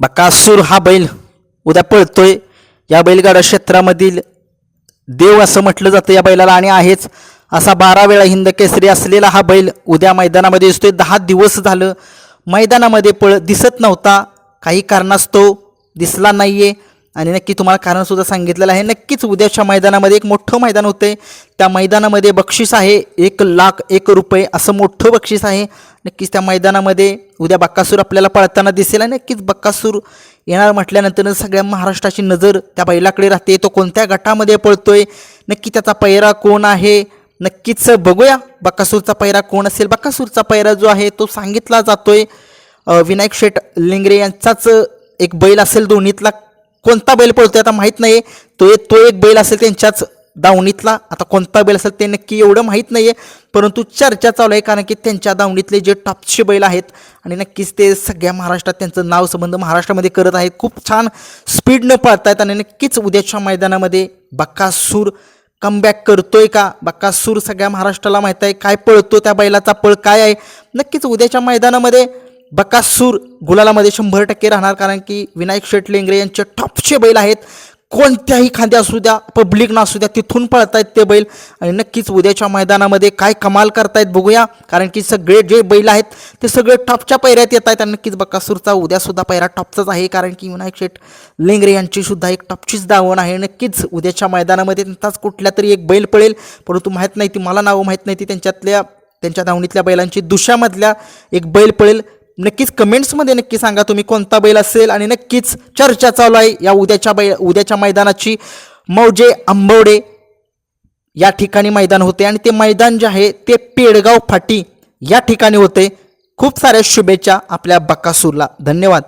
बकासूर हा बैल उद्या पळतोय. या बैलगाडा क्षेत्रामधील देव असं म्हटलं जातं या बैलाला आणि आहेच. असा बारा वेळा हिंद केसरी असलेला हा बैल उद्या मैदानामध्ये दिसतोय. दहा दिवस झालं मैदानामध्ये पळ दिसत नव्हता. काही कारणास्तव दिसला नाही आहे आणि नक्की तुम्हाला कारणसुद्धा सांगितलेलं आहे. नक्कीच उद्याच्या मैदानामध्ये एक मोठं मैदान होतंय. त्या मैदानामध्ये बक्षीस आहे. एक लाख एक रुपये असं मोठं बक्षीस आहे. नक्कीच त्या मैदानामध्ये उद्या बक्कासूर आपल्याला पळताना दिसेल आणि नक्कीच बक्कासूर येणार म्हटल्यानंतर सगळ्या महाराष्ट्राची नजर त्या बैलाकडे राहते. तो कोणत्या गटामध्ये पळतोय? नक्की त्याचा पैरा कोण आहे? नक्कीच बघूया. बक्कासूरचा पैरा कोण असेल? बक्कासूरचा पैरा जो आहे तो सांगितला जातोय. विनायक शेठ लिंगरे यांचाच एक बैल असेल दोन्हीतला. कोणता बैल पळतोय आता माहीत नाही तो तो एक बैल असेल त्यांच्याच दावणीतला. आता कोणता बैल असेल ते नक्की एवढं माहीत नाही आहे परंतु चर्चा चालू आहे कारण की त्यांच्या दावणीतले जे टॉपचे बैल आहेत आणि नक्कीच ते सगळ्या महाराष्ट्रात त्यांचं नाव संबंध महाराष्ट्रामध्ये करत आहेत. खूप छान स्पीडनं पळतायत आणि नक्कीच उद्याच्या मैदानामध्ये बक्कासूर कमबॅक करतोय का? बक्कासूर सगळ्या महाराष्ट्राला माहीत आहे. काय पळतो त्या बैलाचा पळ काय आहे? नक्कीच उद्याच्या मैदानामध्ये बकासूर गुलालामध्ये शंभर टक्के राहणार कारण की विनायक शेट लेंगरे यांचे टॉपचे बैल आहेत. कोणत्याही खांद्या असू द्या पब्लिक ना असू द्या तिथून पळतायत ते बैल. आणि नक्कीच उद्याच्या मैदानामध्ये काय कमाल करतायत बघूया. कारण की सगळे जे बैल आहेत ते सगळे टॉपच्या पैऱ्यात येत आहेत. आणि नक्कीच बकासूरचा उद्यासुद्धा पैरा टॉपचाच आहे कारण की विनायक शेठ लेंगरे यांची सुद्धा एक टॉपचीच दावण आहे. नक्कीच उद्याच्या मैदानामध्ये त्यांचाच कुठल्या तरी एक बैल पळेल. परंतु माहीत नाही ती मला नावं माहीत नाही ती त्यांच्यातल्या त्यांच्या धावणीतल्या बैलांची दुशामधल्या एक बैल पळेल. नक्कीच कमेंट्समध्ये नक्की सांगा तुम्ही कोणता बैल असेल आणि नक्कीच चर्चा चालू आहे या उद्याच्या बै उद्याच्या मैदानाची. मौजे आंबवडे या ठिकाणी मैदान होते आणि ते मैदान जे आहे ते पेडगाव फाटी या ठिकाणी होते. खूप साऱ्या शुभेच्छा आपल्या बकासूरला. धन्यवाद.